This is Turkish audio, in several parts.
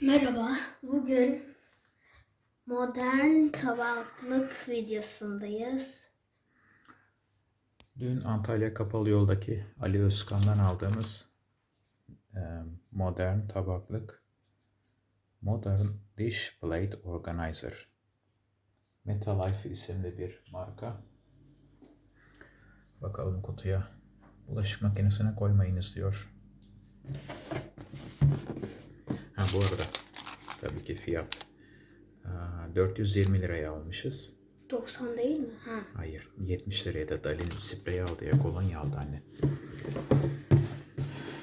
Merhaba, bugün modern tabaklık videosundayız. Dün Antalya Kapalı Yol'daki Ali Özkan'dan aldığımız e, modern tabaklık Modern Dish Plate Organizer Metalife isimli bir marka. Bakalım kutuya. Bulaşık makinesine koymayınız diyor. Bu arada tabii ki fiyat. Aa, 420 liraya almışız. 90 değil mi? Ha. Hayır. 70 liraya da Dalin spreyi aldı ya kolonya aldı anne.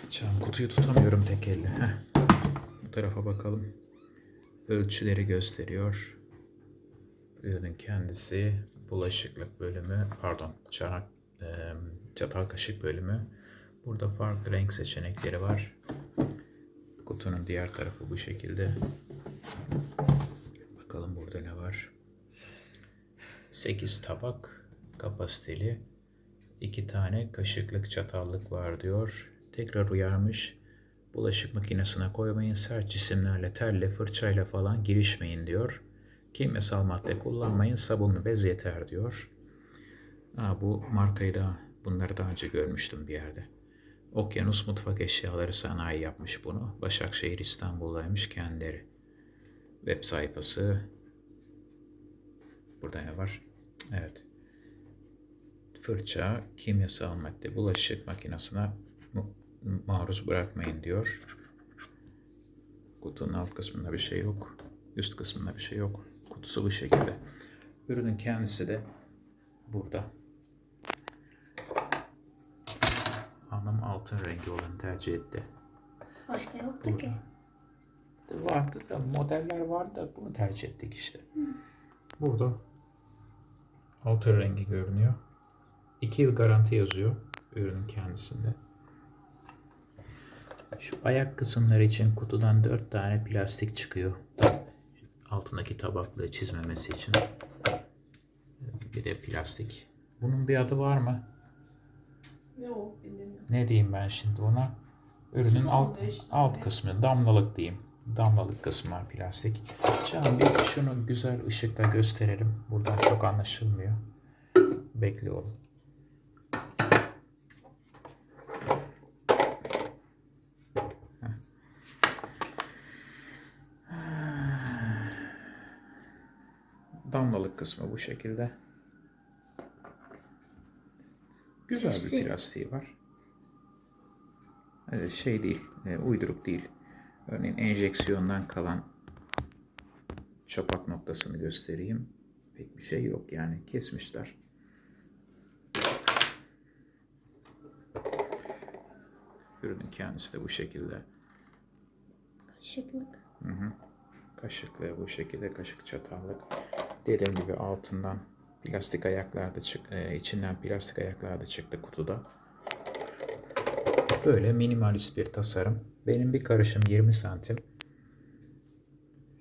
Can kutuyu tutamıyorum tek elle. Heh. Bu tarafa bakalım. Ölçüleri gösteriyor. Ürünün kendisi bulaşıklık bölümü pardon çanak çatal kaşık bölümü. Burada farklı renk seçenekleri var. Kutunun diğer tarafı bu şekilde. Bakalım burada ne var. 8 tabak kapasiteli 2 tane kaşıklık çatallık var diyor. Tekrar uyarmış. Bulaşık makinesine koymayın. Sert cisimlerle, telle, fırçayla falan girişmeyin diyor. Kimyasal madde kullanmayın. Sabunlu bez yeter diyor. Ha, bu markayı da bunları daha önce görmüştüm bir yerde. Okyanus Mutfak Eşyaları Sanayi yapmış bunu. Başakşehir İstanbul'daymış kendileri. Web sayfası Burada ne var? Evet. Fırça, kimyasal madde, bulaşık makinesine maruz bırakmayın diyor. Kutunun alt kısmında bir şey yok. Üst kısmında bir şey yok. Kutusu bu şekilde. Ürünün kendisi de burada. Altın rengi olanı tercih etti. Başka yoktu ki. Vardı da modeller vardı da bunu tercih ettik işte. Burada altın rengi görünüyor. 2 yıl garanti yazıyor ürünün kendisinde. Şu ayak kısımları için kutudan 4 tane plastik çıkıyor. Altındaki tabaklığı çizmemesi için. Bir de plastik. Bunun bir adı var mı? Ne diyeyim ben şimdi ona? Ürünün alt, alt kısmı damlalık diyeyim. Damlalık kısmı var plastik. Can bir şunu güzel ışıkla gösterelim. Buradan çok anlaşılmıyor. Heh. Damlalık kısmı bu şekilde. Güzel bir plastiği var. Ee, şey değil, e, uyduruk değil. Örneğin enjeksiyondan kalan çapak noktasını göstereyim. Pek bir şey yok yani kesmişler. Ürünün kendisi de bu şekilde. Kaşıklık. Kaşıklı bu şekilde kaşık çatallık. Dediğim gibi altından plastik ayaklar da çık, e, içinden plastik ayaklar da çıktı kutuda. Böyle minimalist bir tasarım. Benim bir karışım 20 santim.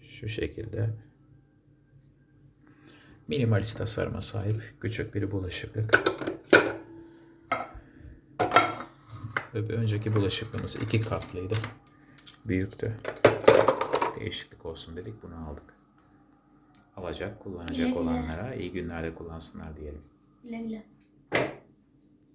Şu şekilde. Minimalist tasarıma sahip küçük bir bulaşıklık. Ve bir önceki bulaşıklığımız iki katlıydı. Büyüktü. Değişiklik olsun dedik bunu aldık. Alacak, kullanacak güle. olanlara iyi günlerde kullansınlar diyelim. Güle güle.